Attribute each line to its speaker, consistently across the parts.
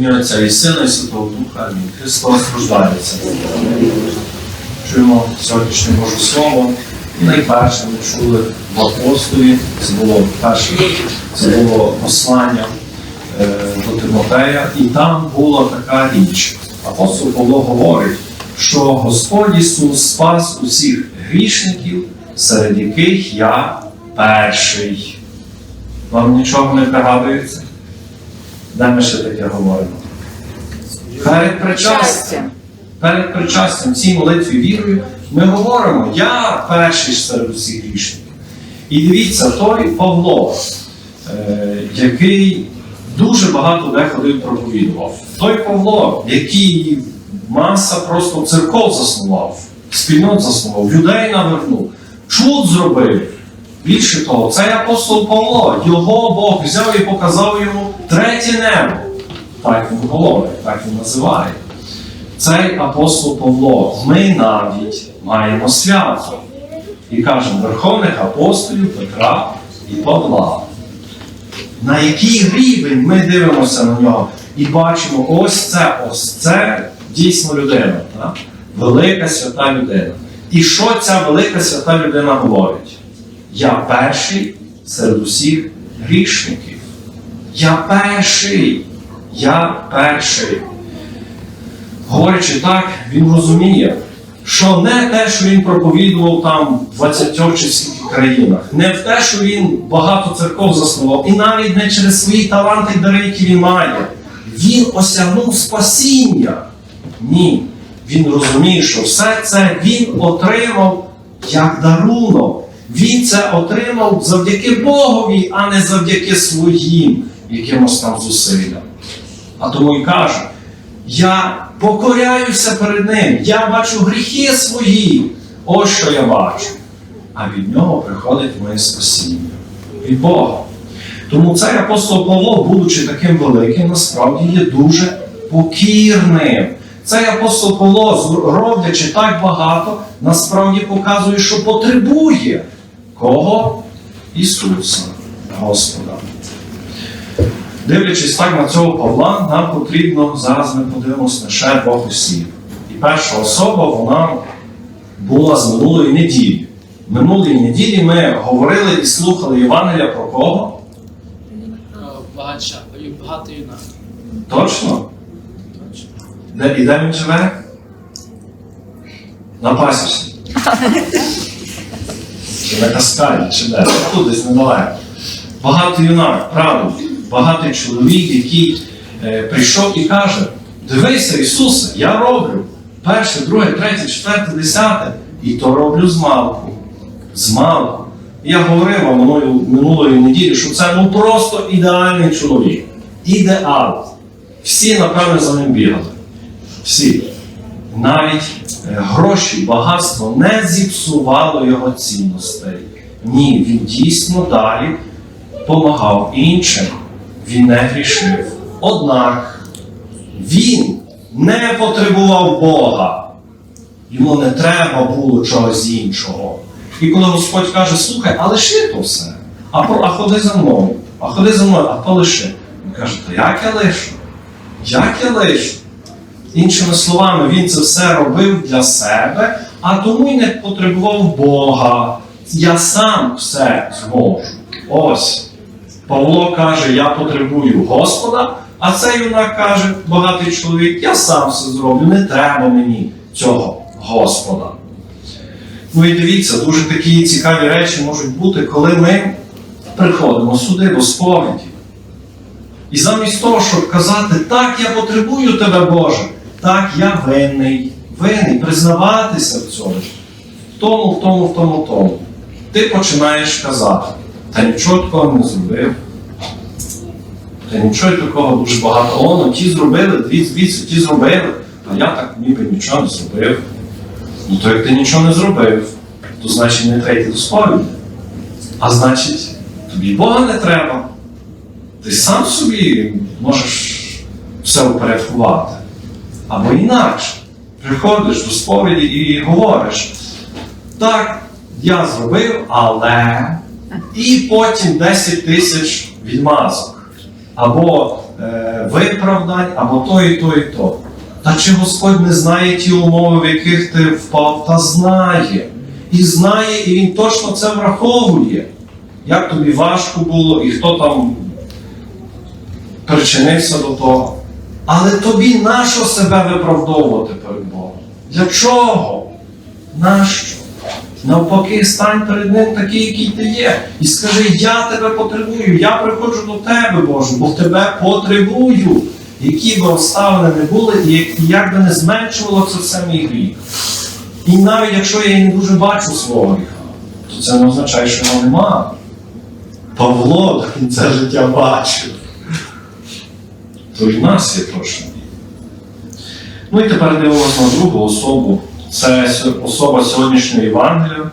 Speaker 1: Отця і Сина і Святого Духа. Амінь. Христос рождається. Чуємо сьогоднішнє Боже Слово. І найперше ми чули в апостолі, це було перше, це було послання е, до Тимотея, і там була така річ. Апостол Павло говорить, що Господь Ісус спас усіх грішників, серед яких я перший. Вам нічого не пригадується? Де ми ще таке говоримо? Перед причастям. Перед причастям цій молитві вірою ми говоримо, я перший серед усіх грішників. І дивіться, той Павло, е, який дуже багато де ходив проповідував. Той Павло, який маса просто церков заснував, спільнот заснував, людей навернув, чуд зробив. Більше того, цей апостол Павло, його Бог взяв і показав йому третє небо. Так він говорить, так він називає. Цей апостол Павло, ми навіть маємо свято. І кажемо верховних апостолів Петра і Павла. На який рівень ми дивимося на нього і бачимо, ось це, ось це дійсно людина. Так? Велика свята людина. І що ця велика свята людина говорить? Я перший серед усіх грішників. Я перший. Я перший. Говорячи так, він розуміє, що не те, що він проповідував там в 20 чи скільки країнах, не в те, що він багато церков заснував, і навіть не через свої таланти і дари, які він має. Він осягнув спасіння. Ні. Він розуміє, що все це він отримав як дарунок. Він це отримав завдяки Богові, а не завдяки своїм якимось там зусиллям. А тому і каже, я покоряюся перед ним, я бачу гріхи свої. Ось що я бачу. А від нього приходить моє спасіння. Від Бога. Тому цей апостол Павло, будучи таким великим, насправді є дуже покірним. Цей апостол Павло, роблячи так багато, насправді показує, що потребує кого? Ісуса, Господа. Дивлячись так на цього Павла, нам потрібно, зараз ми подивимося на ще двох осіб. І перша особа, вона була з минулої неділі. Минулої неділі ми говорили і слухали Євангелія про кого?
Speaker 2: Багатша, багато юнак.
Speaker 1: Точно? Де, і де він живе? На пасічні. Чи на каскаді, чи де? Тут десь недалеко. Багатий юнак, правда, багатий чоловік, який е, прийшов і каже: Дивися, Ісусе, я роблю перше, друге, третє, четверте, десяте, і то роблю з малку. З малку. Я говорив вам минулої, минулої неділі, що це ну просто ідеальний чоловік. Ідеал. Всі, напевно, за ним бігали. Всі. Навіть е, гроші, багатство не зіпсувало його цінностей. Ні, він дійсно далі помагав іншим. Він не грішив. Однак він не потребував Бога. Йому не треба було чогось іншого. І коли Господь каже, слухай, а лиши то все, а, а ходи за мною, а ходи за мною, а то лиши. Він каже, то як я лишу? Як я лишу? Іншими словами, він це все робив для себе, а тому й не потребував Бога. Я сам все зможу. Ось. Павло каже, я потребую Господа, а цей юнак каже, багатий чоловік, я сам все зроблю, не треба мені цього Господа. Ну і дивіться, дуже такі цікаві речі можуть бути, коли ми приходимо сюди до сповіді. І замість того, щоб казати, так, я потребую тебе, Боже, так, я винний, винний, признаватися в цьому, в тому, в тому, в тому, в тому. Ти починаєш казати, та нічого такого не зробив. Та нічого такого дуже багато. О, ну ті зробили, дві звідси, ті зробили, а я так ніби нічого не зробив. Ну то як ти нічого не зробив, то значить не треба йти до сповіді. А значить, тобі Бога не треба. Ти сам собі можеш все упорядкувати. Або інакше. Приходиш до сповіді і говориш, так, я зробив, але. І потім 10 тисяч відмазок. Або е, виправдань або то і то, і то. Та чи Господь не знає ті умови, в яких ти впав, та знає. І знає, і Він точно це враховує. Як тобі важко було, і хто там причинився до того. Але тобі нащо себе виправдовувати перед Богом? Для чого? Нащо? Навпаки, стань перед ним такий, який ти є. І скажи, я тебе потребую, я приходжу до тебе, Боже, бо тебе потребую. Які б обставини не були, і як- би не зменшувало це все мій гріх. І навіть якщо я і не дуже бачу свого гріха, то це не означає, що його нема. Павло до кінця життя бачив. То і нас є точно. Ну і тепер дивимося на другу особу. Це особа сьогоднішнього Євангелія.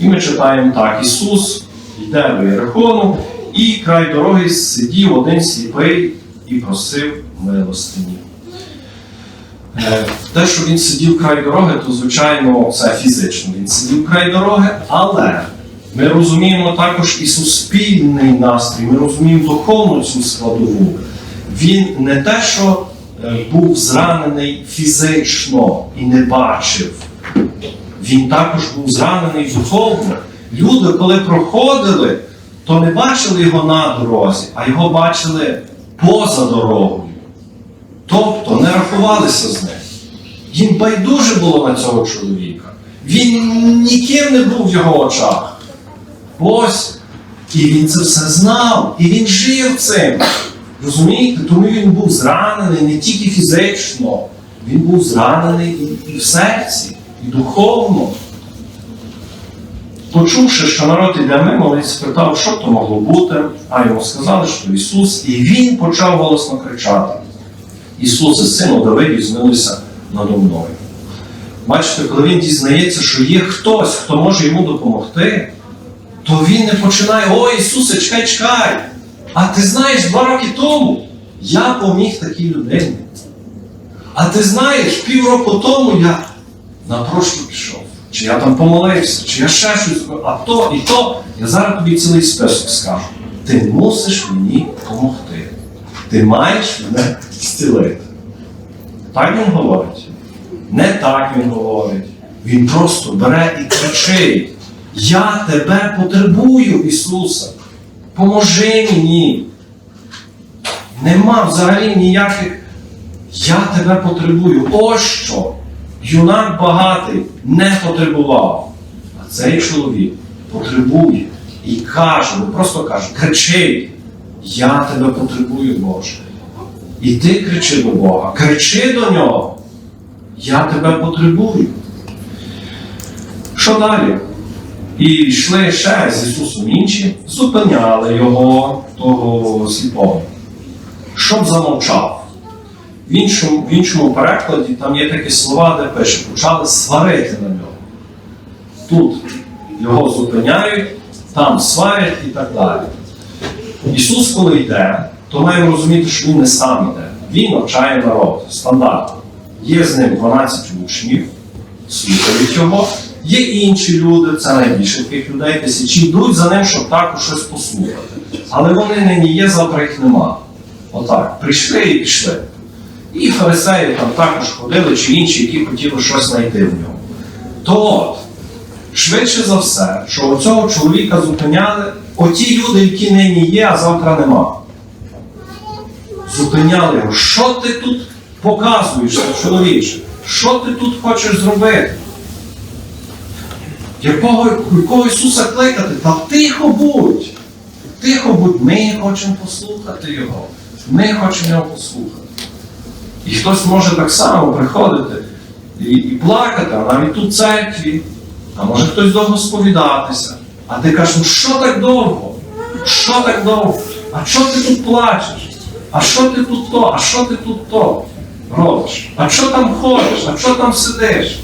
Speaker 1: І ми читаємо так: Ісус йде до Єрихону, і край дороги сидів один сліпий і просив милостині. Е, Те, що він сидів край дороги, то звичайно це фізично. Він сидів край дороги, але ми розуміємо також і суспільний настрій, ми розуміємо духовну цю складову. Він не те, що е, був зранений фізично і не бачив. Він також був зранений духовно. Люди, коли проходили, то не бачили його на дорозі, а його бачили поза дорогою. Тобто не рахувалися з ним. Їм байдуже було на цього чоловіка. Він ніким не був в його очах. Ось. І він це все знав, і він жив цим. Розумієте? Тому він був зранений не тільки фізично, він був зранений і, і в серці, і духовно. Почувши, що народ іде мимо, він спитав, що то могло бути, а йому сказали, що Ісус, і він почав голосно кричати. Ісусе, сину Давидів, змилися надо мною. Бачите, коли він дізнається, що є хтось, хто може йому допомогти, то він не починає: О, Ісусе, чекай, чекай! А ти знаєш, два роки тому я поміг такій людині. А ти знаєш, півроку тому я на прошлу пішов. Чи я там помолився, чи я ще щось а то і то, я зараз тобі цілий список скажу. Ти мусиш мені допомогти. Ти маєш мене зцілити. Так він говорить. Не так він говорить. Він просто бере і кричить: Я тебе потребую, Ісуса. Поможи мені. Нема взагалі ніяких. Я тебе потребую. Ось що. Юнак багатий не потребував. А цей чоловік потребує і каже, не просто каже, кричить, я тебе потребую, Боже. І ти кричи до Бога, кричи до нього. Я тебе потребую. Що далі? І йшли ще з Ісусом інші, зупиняли його, того сліпого, щоб замовчав. В іншому, в іншому перекладі там є такі слова, де пише, почали сварити на нього. Тут його зупиняють, там сварять і так далі. Ісус, коли йде, то маємо розуміти, що Він не сам йде. Він навчає народ стандартно. Є з ним 12 учнів, слухають його. Є інші люди, це найбільше таких людей, тисячі йдуть за ним, щоб також щось послухати. Але вони нині є, завтра їх нема. Отак, прийшли і пішли. І фарисеї там також ходили, чи інші, які хотіли щось знайти в ньому. То от, швидше за все, що цього чоловіка зупиняли оті люди, які нині є, а завтра нема. Зупиняли його. Що ти тут показуєш, чоловіче? Що ти тут хочеш зробити? Якого, якого Ісуса кликати? Та тихо будь! Тихо будь, ми хочемо послухати Його. Ми хочемо його послухати. І хтось може так само приходити і, і плакати, а навіть тут церкві, а може хтось довго сповідатися. А ти кажеш, ну що так довго? Що так довго? А що ти тут плачеш? А що ти тут то? А що ти тут то робиш? А що там ходиш? А що там сидиш?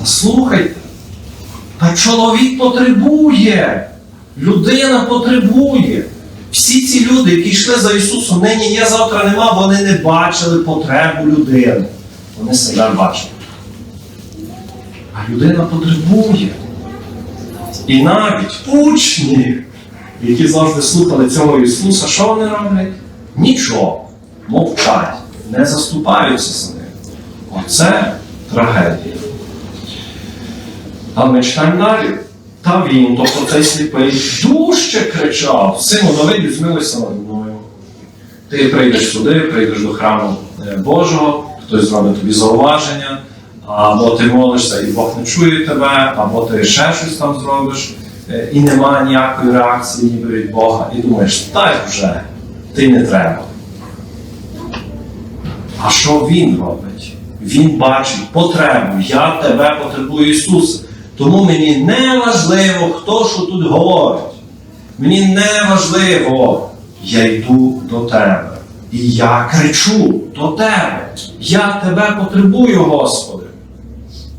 Speaker 1: Та слухайте. Та чоловік потребує. Людина потребує. Всі ці люди, які йшли за Ісусом, нині є, завтра нема, вони не бачили потребу людини. Вони себе бачили. А людина потребує. І навіть учні, які завжди слухали цього Ісуса, що вони роблять? Нічого. мовчать, не заступаються за них. Оце трагедія. Але ми читаємо далі. Та він, тобто цей сліпий, дужче кричав: Сину Давиду, змилуйся над мною. Ти прийдеш сюди, прийдеш до храму е, Божого, хтось зробить тобі зауваження, або ти молишся і Бог не чує тебе, або ти ще щось там зробиш, е, і немає ніякої реакції ніби від Бога, і думаєш, та вже, ти не треба. А що він робить? Він бачить потребу. Я тебе потребую Ісуса. Тому мені не важливо, хто що тут говорить. Мені не важливо, я йду до тебе. І я кричу до тебе. Я тебе потребую, Господи.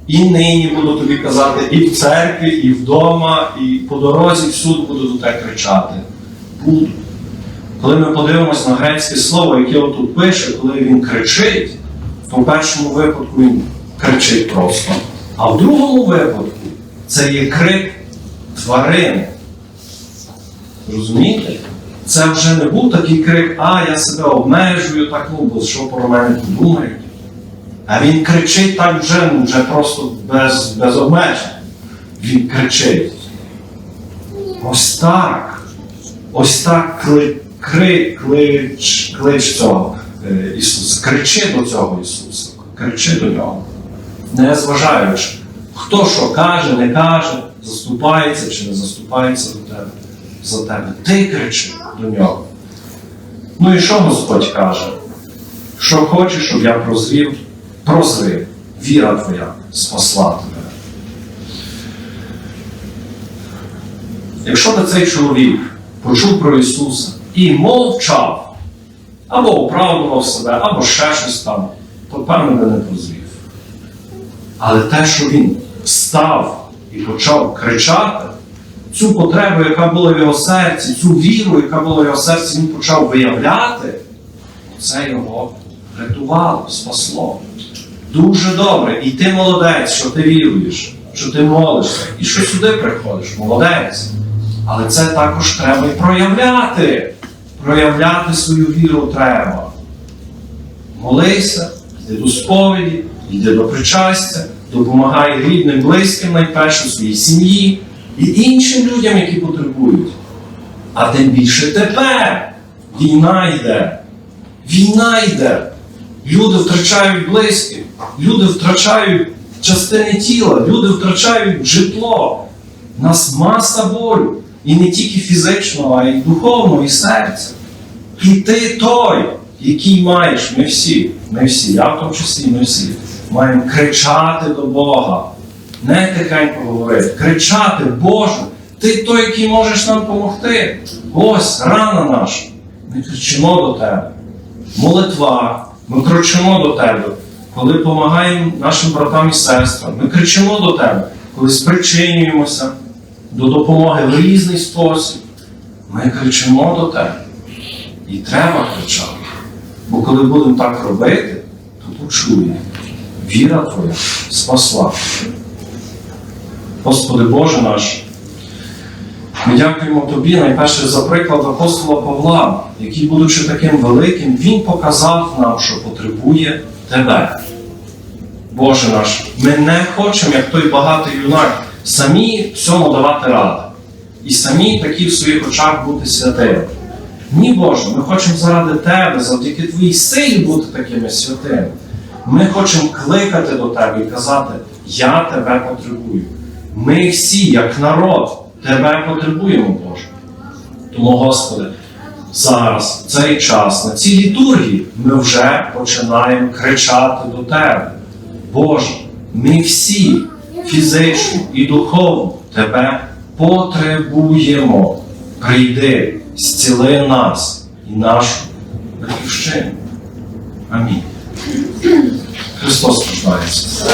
Speaker 1: І нині буду тобі казати і в церкві, і вдома, і по дорозі всюди буду до тебе кричати. Буду. Коли ми подивимося на грецьке слово, яке отут пише, коли він кричить, то в першому випадку він кричить просто. А в другому випадку це є крик тварини. Розумієте? Це вже не був такий крик, а я себе обмежую, так, ну, бо що про мене подумають. А він кричить так вже, ну, вже просто без, без обмежень. Він кричить. Ось так. Ось так кли, кри, клич, клич цього е, Ісуса. Кричи до цього Ісуса. Кричи до нього. Не зважаючи, хто що каже, не каже, заступається чи не заступається до тебе, за тебе. Ти кричи до нього. Ну і що Господь каже? Що хочеш, щоб я прозрів, прозри. Віра твоя спасла тебе. Якщо би цей чоловік почув про Ісуса і мовчав, або оправдував себе, або ще щось там, то певно не прозрів. Але те, що він встав і почав кричати, цю потребу, яка була в його серці, цю віру, яка була в його серці, він почав виявляти, це його рятувало, спасло. Дуже добре. І ти молодець, що ти віруєш, що ти молишся, і що сюди приходиш, молодець. Але це також треба і проявляти. Проявляти свою віру треба. Молися, йди до сповіді, йди до причастя, допомагай рідним, близьким, найперше своїй сім'ї і іншим людям, які потребують. А тим більше тепер війна йде. Війна йде. Люди втрачають близьких, люди втрачають частини тіла, люди втрачають житло. У нас маса болю. І не тільки фізичного, а й духовного, і серця. І ти той, який маєш, ми всі, ми всі, я в тому числі, ми всі, маємо кричати до Бога. Не тихенько говорити, кричати, Боже, ти той, який можеш нам допомогти. Ось рана наша. Ми кричимо до тебе. Молитва, ми кричимо до тебе, коли допомагаємо нашим братам і сестрам. Ми кричимо до тебе, коли спричинюємося до допомоги в різний спосіб. Ми кричимо до тебе. І треба кричати. Бо коли будемо так робити, то почує. Віра твоя спасла. Господи Боже наш, ми дякуємо Тобі найперше за приклад апостола Павла, який, будучи таким великим, він показав нам, що потребує Тебе. Боже наш, ми не хочемо, як той багатий юнак, самі всьому давати ради. І самі такі в своїх очах бути святими. Ні, Боже, ми хочемо заради Тебе, завдяки Твоїй силі бути такими святими. Ми хочемо кликати до Тебе і казати, я тебе потребую. Ми всі, як народ, Тебе потребуємо, Боже. Тому, Господи, зараз, в цей час, на цій літургії, ми вже починаємо кричати до Тебе. Боже, ми всі фізично і духовно Тебе потребуємо. Прийди, зціли нас і нашу батьківщину. Амінь. Христос рождається.